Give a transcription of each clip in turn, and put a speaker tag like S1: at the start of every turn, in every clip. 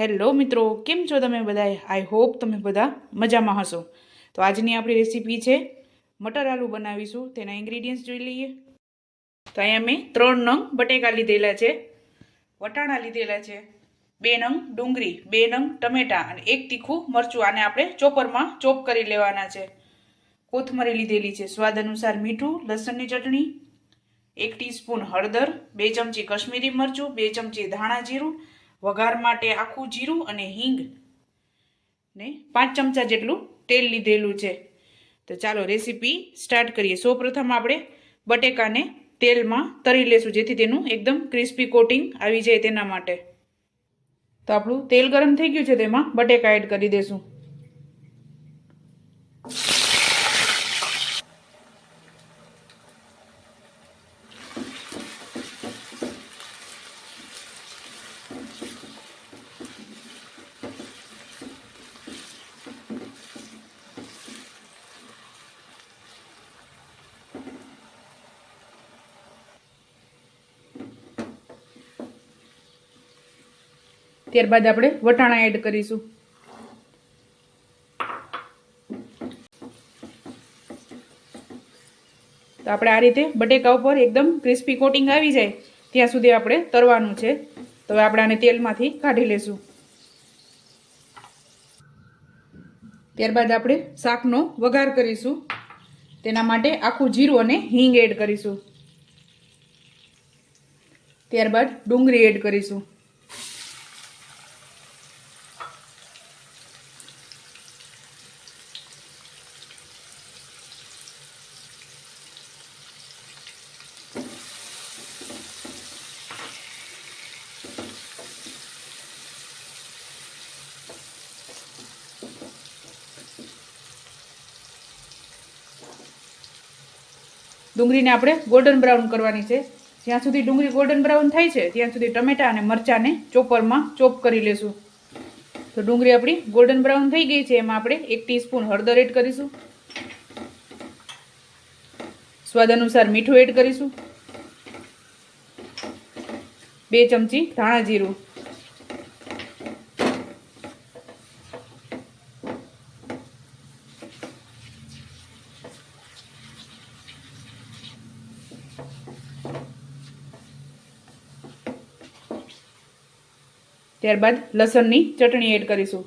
S1: Hello મિત્રો, કેમ છો તમે બધા આઈ હોપ તમે બધા મજામાં હશો. તો આજની આપણી રેસીપી છે, મટર આલુ બનાવીશું. તેના ઇન્ગ્રીડિયન્ટ્સ જોઈ લઈએ. તો અહીંયા મેં ત્રણ નંગ બટેકા લીધેલા છે, વટાણા લીધેલા છે, બે નંગ ડુંગળી, બે નંગ ટમેટાં અને એક તીખું મરચું. આને આપણે ચોપરમાં ચોપ કરી લેવાના છે. કોથમરી લીધેલી છે, સ્વાદ અનુસાર મીઠું, લસણની ચટણી, એક ટીસ્પૂન હળદર, બે ચમચી કશ્મીરી મરચું, બે ચમચી ધાણા જીરું વઘાર માટે આખું જીરું અને હિંગ ને પાંચ ચમચા જેટલું તેલ લીધેલું છે. તો ચાલો રેસીપી સ્ટાર્ટ કરીએ. સૌપ્રથમ આપણે બટેકાને તેલમાં તરી લેશું, જેથી તેનું એકદમ ક્રિસ્પી કોટિંગ આવી જાય તેના માટે. તો આપણું તેલ ગરમ થઈ ગયું છે તેમાં બટેકા એડ કરી દેશું. ત્યારબાદ આપણે વટાણા એડ કરીશું. તો આપણે આ રીતે બટેકા ઉપર એકદમ ક્રિસ્પી કોટિંગ આવી જાય, ત્યાં સુધી આપણે તરવાનું છે. તો હવે આપણે આને તેલમાંથી કાઢી લેશું. ત્યારબાદ આપણે શાકનો વઘાર કરીશું. તેના માટે આખું જીરું અને હિંગ એડ કરીશું. ત્યારબાદ ડુંગળી એડ કરીશું. ડુંગળીને આપણે ગોલ્ડન બ્રાઉન કરવાની છે. જ્યાં સુધી ડુંગળી ગોલ્ડન બ્રાઉન થાય છે, ત્યાં સુધી ટમેટા અને મરચાંને ચોપરમાં ચોપ કરી લેશું. તો ડુંગળી આપણી ગોલ્ડન બ્રાઉન થઈ ગઈ છે, એમાં આપણે એક ટીસ્પૂન હળદર એડ કરીશું. સ્વાદ અનુસાર મીઠું એડ કરીશું. બે ચમચી ધાણા જીરું. ત્યારબાદ લસણની ચટણી એડ કરીશું.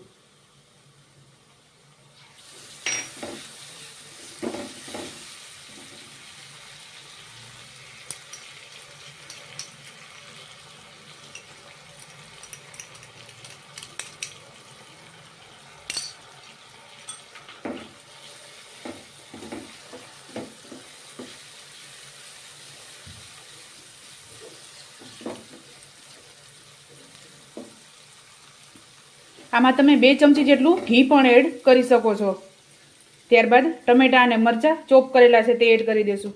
S1: આમાં તમે બે ચમચી જેટલું ઘી પણ એડ કરી શકો છો. ત્યારબાદ ટમેટા અને મરચાં ચોપ કરેલા છે તે એડ કરી દેશું.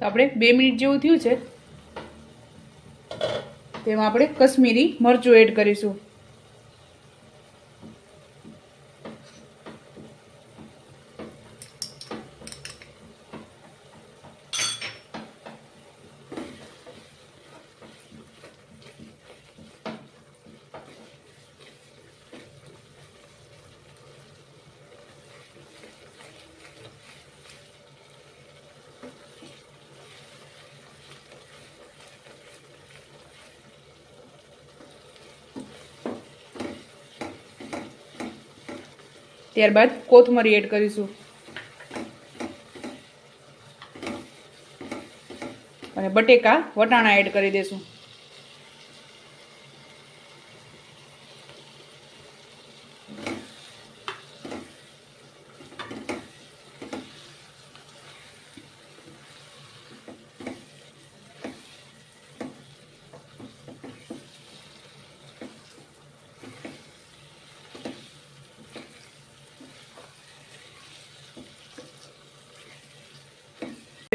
S1: તો આપણે બે મિનિટ જેવું થયું છે. તેમાં આપણે કશ્મીરી મરચું એડ કરીશું. ત્યારબાદ કોથમરી એડ કરીશું. અને બટેકા વટાણા એડ કરી દેશું.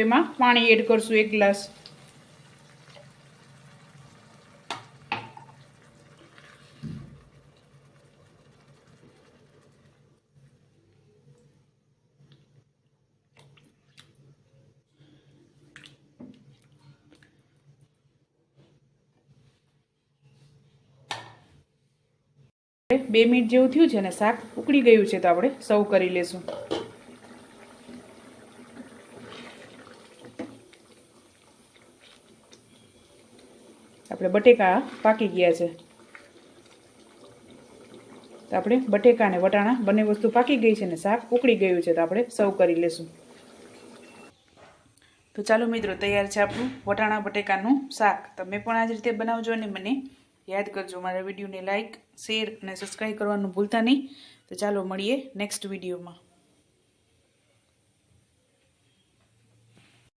S1: એમાં પાણી એડ કરશું એક ગ્લાસ. બે મિનિટ જેવું થયું છે ને શાક ઉકળી ગયું છે તો આપણે સર્વ કરી લેશું. આપણે બટેકા પાકી ગયા છે. તો આપણે બટેકા અને વટાણા બંને વસ્તુ પાકી ગઈ છે ને શાક ઉકળી ગયું છે તો આપણે સર્વ કરી લેશું. તો ચાલો મિત્રો, તૈયાર છે આપણું વટાણા બટેકાનું શાક. તમે પણ આ જ રીતે બનાવજો અને મને યાદ કરજો મારા વિડીયોને લાઇક શેર અને સબસ્ક્રાઈબ કરવાનું ભૂલતા નહીં. તો ચાલો મળીએ નેક્સ્ટ વિડીયોમાં.